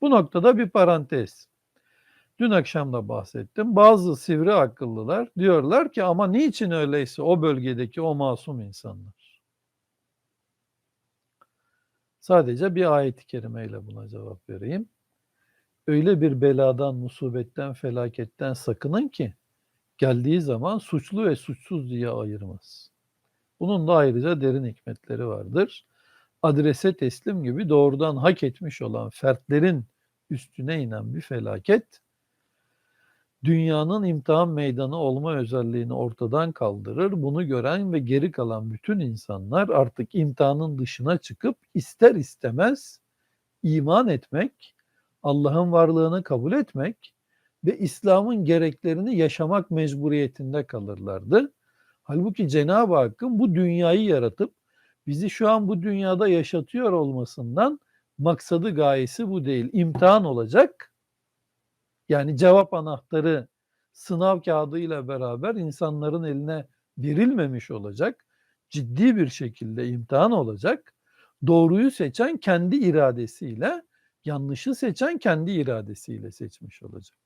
Bu noktada bir parantez. Dün akşam da bahsettim. Bazı sivri akıllılar diyorlar ki ama niçin öyleyse o bölgedeki o masum insanlar? Sadece bir ayet-i kerimeyle buna cevap vereyim. Öyle bir beladan, musibetten, felaketten sakının ki geldiği zaman suçlu ve suçsuz diye ayırmaz. Bunun da ayrıca derin hikmetleri vardır. Adrese teslim gibi doğrudan hak etmiş olan fertlerin üstüne inen bir felaket dünyanın imtihan meydanı olma özelliğini ortadan kaldırır. Bunu gören ve geri kalan bütün insanlar artık imtihanın dışına çıkıp ister istemez iman etmek, Allah'ın varlığını kabul etmek ve İslam'ın gereklerini yaşamak mecburiyetinde kalırlardı. Halbuki Cenab-ı Hakk'ın bu dünyayı yaratıp bizi şu an bu dünyada yaşatıyor olmasından maksadı gayesi bu değil. İmtihan olacak. Yani cevap anahtarı sınav kağıdıyla beraber insanların eline verilmemiş olacak. Ciddi bir şekilde imtihan olacak. Doğruyu seçen kendi iradesiyle, yanlışı seçen kendi iradesiyle seçmiş olacak.